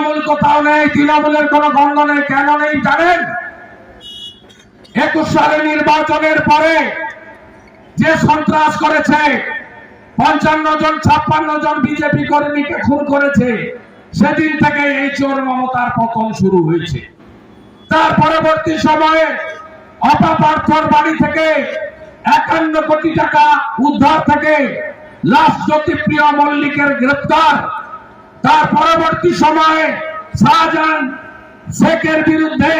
তৃণমূল কোথাও নেই, তৃণমূলের কোন গন্ধ নেই, কেন নেই জানেন? একুশ সালে নির্বাচনের পরে যে সন্ত্রাস করেছে, পঞ্চান্ন জন, ছাপ্পান্ন জন বিজেপি কর্মীকে খুন করেছে, সেদিন থেকে এই চোর মমতার পতন শুরু হয়েছে। তার পরবর্তী সময়ে অপাপার্থর বাড়ি থেকে একান্ন কোটি টাকা উদ্ধার থেকে লাশ জ্যোতিপ্রিয় মল্লিকের গ্রেপ্তার। তার পরবর্তী সময়ে শাহজাহান শেখের বিরুদ্ধে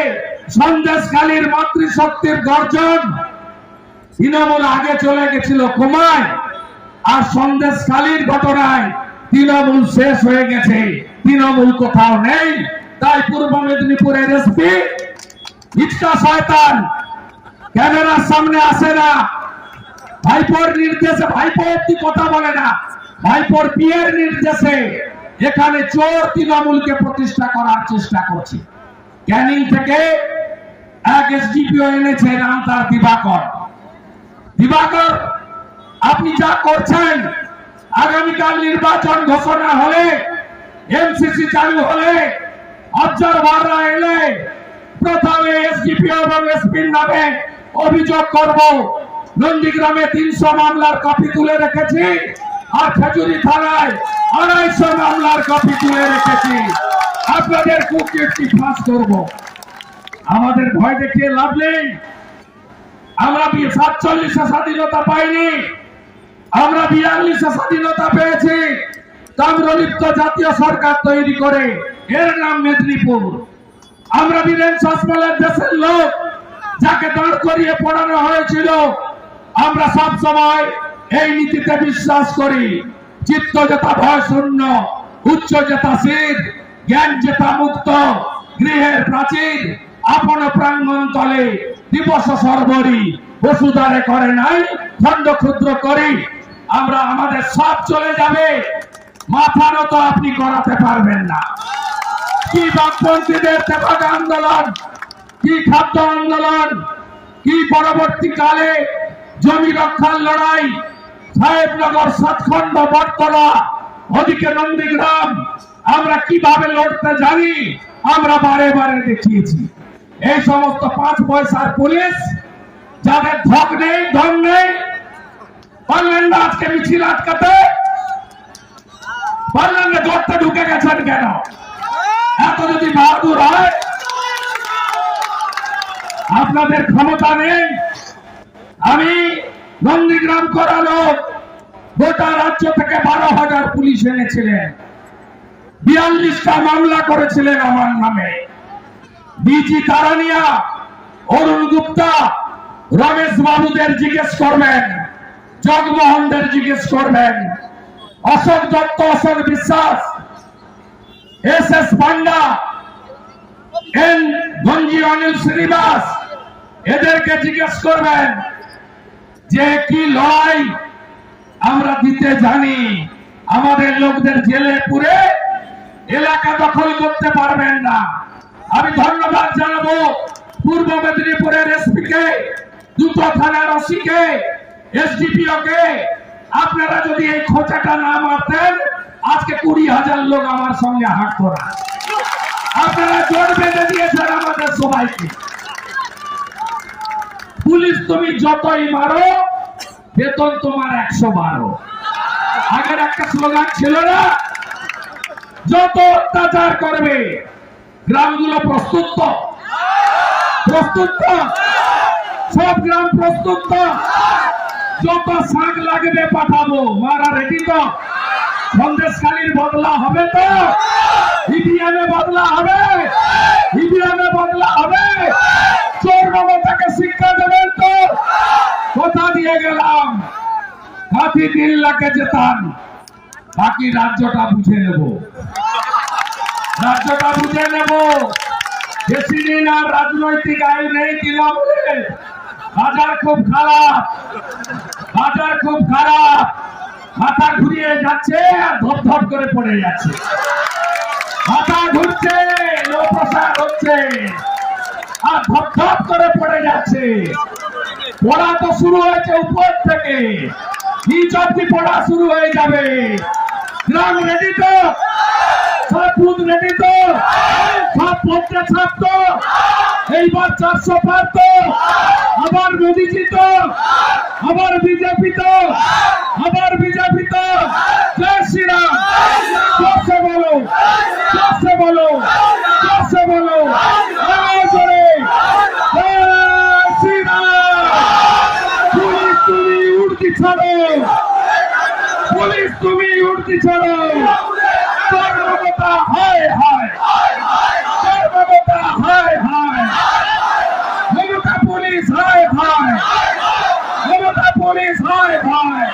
সন্দেশকালীর মাতৃশক্তির গর্জন তৃণমূল আগে চলে গেছিল কুমায় আর সন্দেশকালীর ঘটনায় তৃণমূল শেষ হয়ে গেছে। তৃণমূল কোথাও নেই, তাই পূর্ব মেদিনীপুরের এসপি ইচ্ছা শয়তান, ক্যামেরার সামনে আসে না। ভাইপোর নির্দেশে, ভাইপো অব্দি কথা বলে না। ভাইপোর পিয়ের নির্দেশে এখানে চোর তৃণমূলকে প্রতিষ্ঠা করার চেষ্টা করছে। ক্যানিং থেকে এক এসডিপিও এনেছে নাম তার দিবাকর। দিবাকর, আপনি যা করছেন, আগামীকাল নির্বাচন ঘোষণা হলে এমসিসি চালু হলে, অবজারভাররা এলে প্রথমে এসডিপিও এবং এসপির নামে অভিযোগ করব। নন্দীগ্রামে তিনশো মামলার কপি তুলে রেখেছি, আর খেজুরি থানায় আড়াইশো মামলার কপি তুলে রেখেছি। আপনাদের কুকীর্তি ফাঁস করব। আমাদের ভয় দেখিয়ে লাভ নেই। আমরা সাতচল্লিশে স্বাধীনতা পাইনি। আমরা বিয়াল্লিশে স্বাধীনতা পেয়েছি। তাম্রলিপ্ত জাতীয় সরকার তৈরি করে। এর নাম মেদিনীপুর। আমরা বীরেন শাসমলের দেশের লোক, যাকে দাঁড় করিয়ে পড়ানো হয়েছিল। আমরা সব সময় এই নীতিতে বিশ্বাস করি। চিত্ত যেতা ভয় শূন্য উচ্চ যেতা শীত জ্ঞান যেতা মুক্ত, গৃহের প্রাচীর, আপন প্রাঙ্গণ তলে দিবস সর্বরি, বসুধারে করে নাই, খণ্ড ক্ষুদ্র করি। আমরা আমাদের সব চলে যাবে, মাথা নত আপনি করাতে পারবেন না। কি বামপন্থীদের তেপাকা আন্দোলন, কি খাদ্য আন্দোলন, কি পরবর্তীকালে জমি রক্ষার লড়াই সাহেবনগর সাতখণ্ড বটতলা। ওদিকে নন্দীগ্রাম। আমরা কীভাবে লড়তে জানি? আমরা বারে বারে দেখিয়েছি। এই সমস্ত পাঁচ পয়সার পুলিশ, যাদের ধক নেই, ধন নেই, পারলেন না আজকে মিছিল আটকাতে। পারলেন না গর্তে ঢুকে গেছেন কেন? এত যদি বাহাদুর হয়, আপনাদের ক্ষমতা নেই। আমি নন্দীগ্রাম করালো। গোটা রাজ্য থেকে বারো হাজার পুলিশ এনেছিলেন। বিয়াল্লিশটা মামলা করেছিলেন আমার নামে। বিজি তারানিয়া, অরুণ গুপ্তা, রমেশ বাবুদের জিজ্ঞেস করবেন, জগমোহনদের জিজ্ঞেস করবেন, Ashok Dutta, Ashok Biswas, S S Panda, N Ganji Anil Srinivas, এদেরকে জিজ্ঞেস করবেন যে কি লড়াই আমরা দিতে জানি। আমাদের লোকদের জেলে পুরে এলাকা দখল করতে পারবেন না। আমি ধন্যবাদ জানাব পূর্ব মেদিনীপুরের এসপি কে দুটো থানার ওসি কে এসডিপিও কে আপনারা যদি এই খোঁচাটা না মারতেন, আজকে কুড়ি হাজার লোক আমার সঙ্গে হাঁটতো না। আপনারা জোর বেঁধে দিয়েছেন আমাদের সবাইকে। তুমি যতই মারো, বেতন তোমার একশো বারো আগের একটা স্লোগান ছিল না যত অত্যাচার করবে, গ্রামগুলো প্রস্তুত? প্রস্তুত? সব গ্রাম প্রস্তুত? যত শাক লাগবে পাঠাবো, মারা রেডি তো সন্দেশকালীর বদলা হবে তো ইভিএমে বদলা হবে ইভিএমে বদলা হবে চোর মমতাকে শিক্ষা দেবেন তো কথা দিয়ে গেলাম তিন লাখে যেতাম, বাকি রাজ্যটা বুঝে নেব। রাজ্যটা বুঝে নেব। বেশি দিন আর রাজনৈতিক আয় নেই তৃণমূলে বাজার খুব খারাপ। বাজার খুব খারাপ। মাথা ঘুরিয়ে যাচ্ছে আর ধপ ধপ করে পড়ে যাচ্ছে। মাথা ঘুরছে, লো হচ্ছে আর ধপ ধপ করে পড়ে যাচ্ছে। পড়া তো শুরু হয়েছে উপর থেকে। নিচ পড়া শুরু হয়ে যাবে। গ্রাম রেডি তো? সব বুথ রেডি তো? সব পঞ্চায়েত ছাপ এইবার চারশো পার তো? আবার মোদিজি তো? আবার বিজেপি তো? আবার বিজেপি তো? জয় শ্রীরাম। জোরসে বলো জোরসে বলো জোরসে বলো আরও জোরে জয় শ্রীরাম পুলিশ তুমি উর্দি ছাড়ো পুলিশ তুমি উর্দি ছাড়ো কর্মকতা হায় হায়। কর্মকতা হায় হায়। মমতা পুলিশ হায় হায়। মমতা পুলিশ হায় হায়।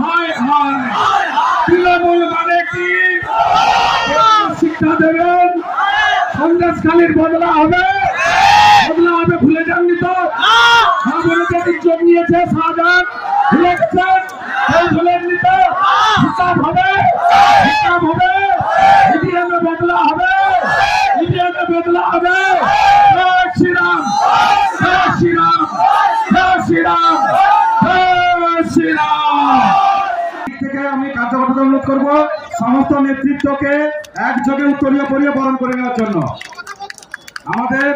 হায় হায়। তৃণমূল মানে কি? শিক্ষা দেবেন। সন্দেশখালীর বদলা হবে। বদলা হবে ভুলে যাননি তো? সাগরিকের ইজ্জত নিয়েছে শাহজাহান ভুলে গেছেন কেউ ভুলেননি তো হিসাব হবে হিসাব হবে ইতিহাসে বদলা হবে ইতিহাসে বদলা হবে জয় শ্রীরাম জয় শ্রীরাম জয় শ্রীরাম জয় শ্রীরাম দিক থেকে আমি কার্যকর্তা অনুরোধ করব সমস্ত নেতৃত্বকে একযোগে উত্তরীয় পরিয়ে বরণ করে নেওয়ার জন্য। আমাদের